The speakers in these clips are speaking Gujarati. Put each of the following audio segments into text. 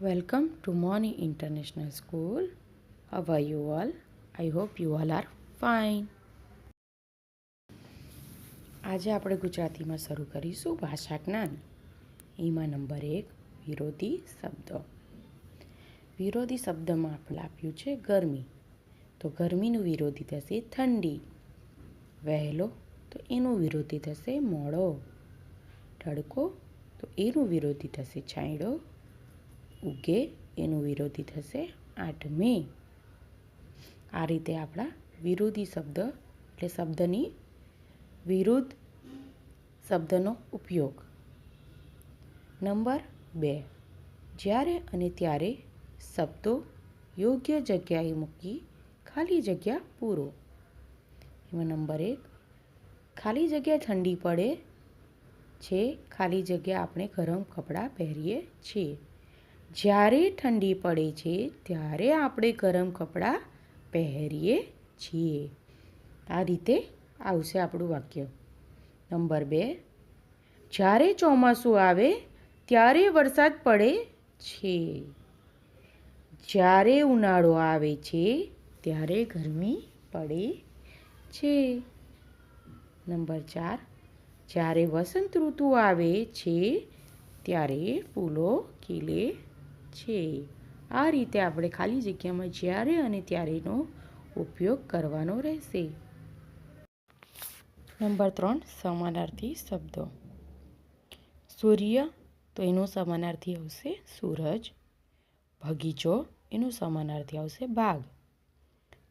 Welcome to Moni International School. How are you all? I hope you all are fine. આજે આપણે ગુજરાતીમાં શરૂ કરીશું ભાષા જ્ઞાન એમાં નંબર એક, વિરોધી શબ્દ વિરોધી શબ્દમાં આપણે આપ્યું છે ગરમી તો ગરમીનું વિરોધી થશે ઠંડી વહેલો, તો એનું વિરોધી થશે મોડો તડકો તો એનું વિરોધી થશે છાંયડો ઉગે, એનું વિરોધી થશે આઠમી. આ રીતે આપણા વિરોધી શબ્દ, એટલે શબ્દની વિરુદ્ધ શબ્દનો ઉપયોગ. નંબર બે. જ્યારે અને ત્યારે શબ્દો યોગ્ય જગ્યાએ મૂકી ખાલી જગ્યા પૂરો. એમાં નંબર એક. ખાલી જગ્યા ઠંડી પડે છે, ખાલી જગ્યા આપણે ગરમ કપડાં પહેરીએ છીએ. જ્યારે ઠંડી પડે છે, ત્યારે આપણે ગરમ કપડાં પહેરીએ છીએ. આ રીતે આવશે આપણું વાક્ય. નંબર બે. જ્યારે ચોમાસું આવે, ત્યારે વરસાદ પડે છે. જ્યારે ઉનાળો આવે છે, ત્યારે ગરમી પડે છે. નંબર ચાર. જ્યારે વસંત ઋતુ આવે છે, ત્યારે ફૂલો ખીલે છે. આ રીતે આપણે ખાલી જગ્યામાં જ્યારે અને ત્યારેનો ઉપયોગ કરવાનો રહેશે. નંબર ત્રણ, સમાનાર્થી શબ્દો. સૂર્ય તો એનો સમાનાર્થી આવશે સૂરજ. બગીચો એનું સમાનાર્થી આવશે બાગ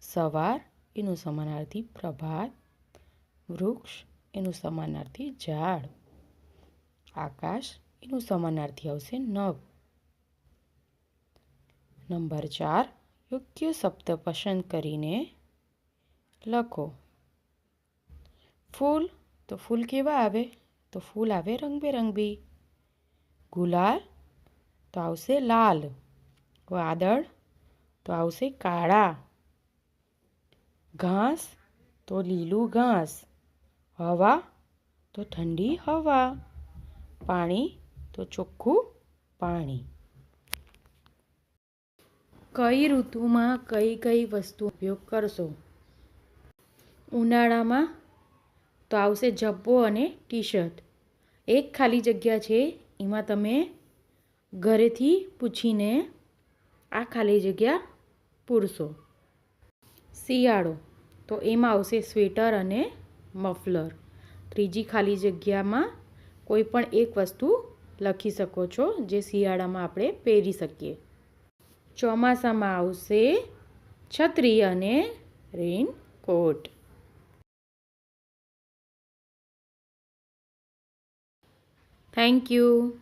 સવાર એનું સમાનાર્થી પ્રભાત. વૃક્ષ એનું સમાનાર્થી ઝાડ. આકાશ એનું સમાનાર્થી આવશે નભ નંબર ચાર, યોગ્ય શબ્દ પસંદ કરીને લખો. ફૂલ, તો ફૂલ કેવા આવે? તો ફૂલ આવે રંગબેરંગી. ગુલાલ, તો આવશે લાલ. વાદળ, તો આવશે કાળા. ઘાસ, તો લીલું ઘાસ. હવા, તો ઠંડી હવા. પાણી, તો ચોખ્ખું પાણી. કઈ ઋતુમાં કઈ કઈ વસ્તુ ઉપયોગ કરશો? ઉનાળામાં તો આવશે જબ્બો અને ટી શર્ટ એક ખાલી જગ્યા છે, એમાં તમે ઘરેથી પૂછીને આ ખાલી જગ્યા પૂરશો. શિયાળો તો એમાં આવશે સ્વેટર અને મફલર. ત્રીજી ખાલી જગ્યામાં કોઈ પણ એક વસ્તુ લખી શકો છો, જે શિયાળામાં આપણે પહેરી શકીએ. ચોમાસામાં આવશે છત્રી અને રેનકોટ. Thank you